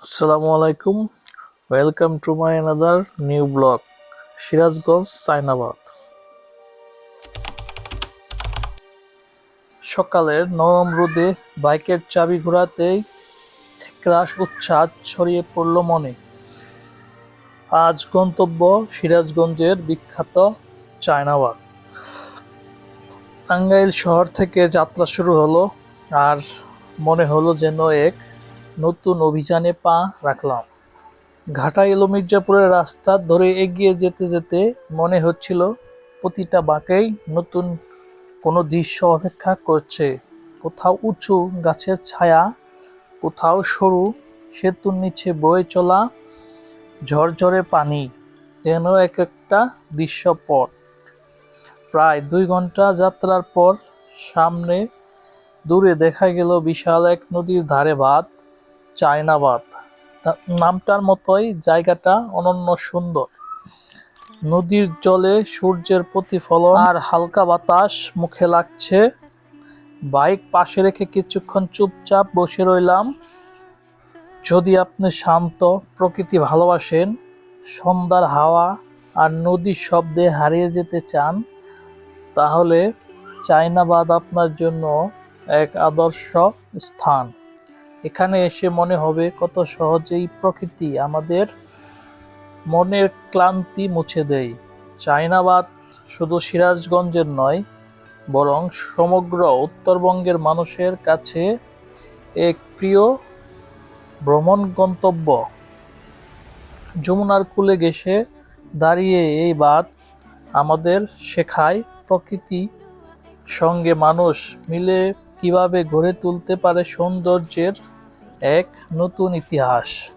আসসালামু আলাইকুম welcome to my another new blog Sirajganj Sainabad সকালের নরম রোদে বাইকের চাবি ঘোরাতেই ক্রাশ উচ্ছ্বাস ছড়িয়ে পড়ল মনে। আজ গন্তব্য সিরাজগঞ্জের বিখ্যাত চায়নাবাদ টাঙ্গাইল শহর থেকে যাত্রা শুরু হলো, আর মনে হলো যেন এক নতুন অভিযানে পা রাখলাম। ঘাটা এলো মির্জাপুরের রাস্তা ধরে এগিয়ে যেতে যেতে মনে হচ্ছিল প্রতিটা বাঁকেই নতুন কোনো দৃশ্য অপেক্ষা করছে। কোথাও উঁচু গাছের ছায়া, কোথাও সরু সেতুর নিচে বয়ে চলা ঝরঝরে পানি, যেন এক একটা দৃশ্যপট। প্রায় দুই ঘণ্টা যাত্রার পর সামনে দূরে দেখা গেল বিশাল এক নদীর ধারে বাঁধ। চায়নাবাদ। নামটার মতোই জায়গাটা অনন্য সুন্দর। নদীর জলে সূর্যের প্রতিফলন আর হালকা বাতাস মুখে লাগছে। বাইক পাশে রেখে কিছুক্ষণ চুপচাপ বসে রইলাম। যদি আপনি শান্ত প্রকৃতি ভালোবাসেন, সন্ধ্যার হাওয়া আর নদীর শব্দে হারিয়ে যেতে চান, তাহলে চায়নাবাদ আপনার জন্য এক আদর্শ স্থান। এখানে এসে মনে হবে কত সহজেই প্রকৃতি আমাদের মনের ক্লান্তি মুছে দেয়। চায়নাবাদ শুধু সিরাজগঞ্জের নয়, বরং সমগ্র উত্তরবঙ্গের মানুষের কাছে এক প্রিয় ভ্রমণ গন্তব্য। যমুনার কূলে গেছে দাঁড়িয়ে এই বাদ আমাদের শেখায় প্রকৃতি সঙ্গে মানুষ মিলে কীভাবে গড়ে তুলতে পারে সৌন্দর্যের এক নতুন ইতিহাস।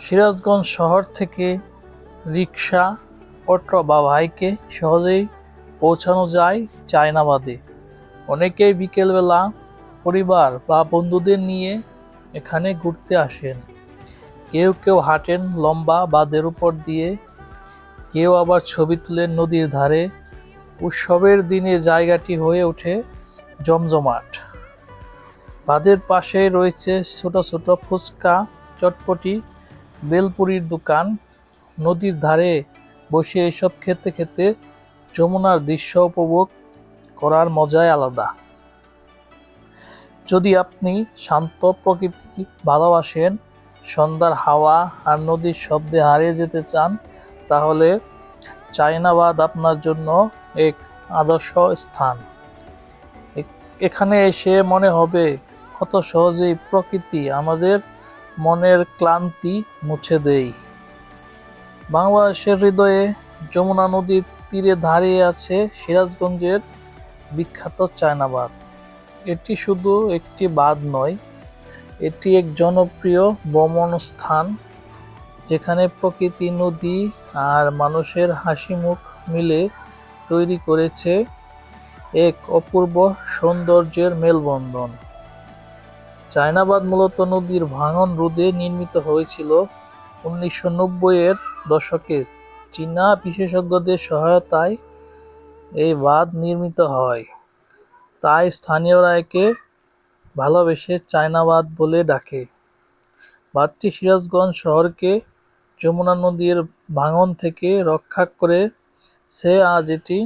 সিরাজগঞ্জ শহর থেকে রিক্সা অটো বা বাইকে সহজেই পৌঁছানো যায় চায়নাবাদে। অনেকেই বিকেলবেলা পরিবার বা বন্ধুদের নিয়ে এখানে ঘুরতে আসেন। কেউ কেউ হাঁটেন লম্বা বাঁধের উপর দিয়ে, কেউ আবার ছবি তুলেন নদীর ধারে। উৎসবের দিনে জায়গাটি হয়ে ওঠে জমজমাট। বাঁধের পাশে রয়েছে ছোট ছোট ফুচকা, চটপটি, বেলপুরির দোকান। নদীর ধারে বসে এসব খেতে খেতে যমুনার দৃশ্য উপভোগ করার মজাই আলাদা। যদি আপনি শান্ত প্রকৃতি ভালোবাসেন, সন্ধ্যার হাওয়া আর নদীর শব্দে হারিয়ে যেতে চান, তাহলে চায়নাবাদ আপনার জন্য এক আদর্শ স্থান। এখানে এসে মনে হবে কত সহজেই প্রকৃতি আমাদের মনের ক্লান্তি মুছে দেয়। বাংলাদেশের হৃদয়ে যমুনা নদীর তীরে দাঁড়িয়ে আছে সিরাজগঞ্জের বিখ্যাত চায়নাবাদ এটি শুধু একটি বাঁধ নয়, এটি এক জনপ্রিয় ভ্রমণ স্থান, যেখানে প্রকৃতি, নদী আর মানুষের হাসি মুখ মিলে তৈরি করেছে এক অপূর্ব সৌন্দর্যের মেলবন্ধন। চায়নাবাদ মূলত নদীর ভাঙন রোধে নির্মিত হয়েছিল উনিশশো এর দশকে। চীনা বিশেষজ্ঞদের সহায়তায় এই বাঁধ নির্মিত হয়। তাই স্থানীয়রা একে ভালোবেসে চায়নাবাদ বলে ডাকে। বাঁধটি সিরাজগঞ্জ শহরকে যমুনা নদীর ভাঙন থেকে রক্ষা করে, সে আজ এটি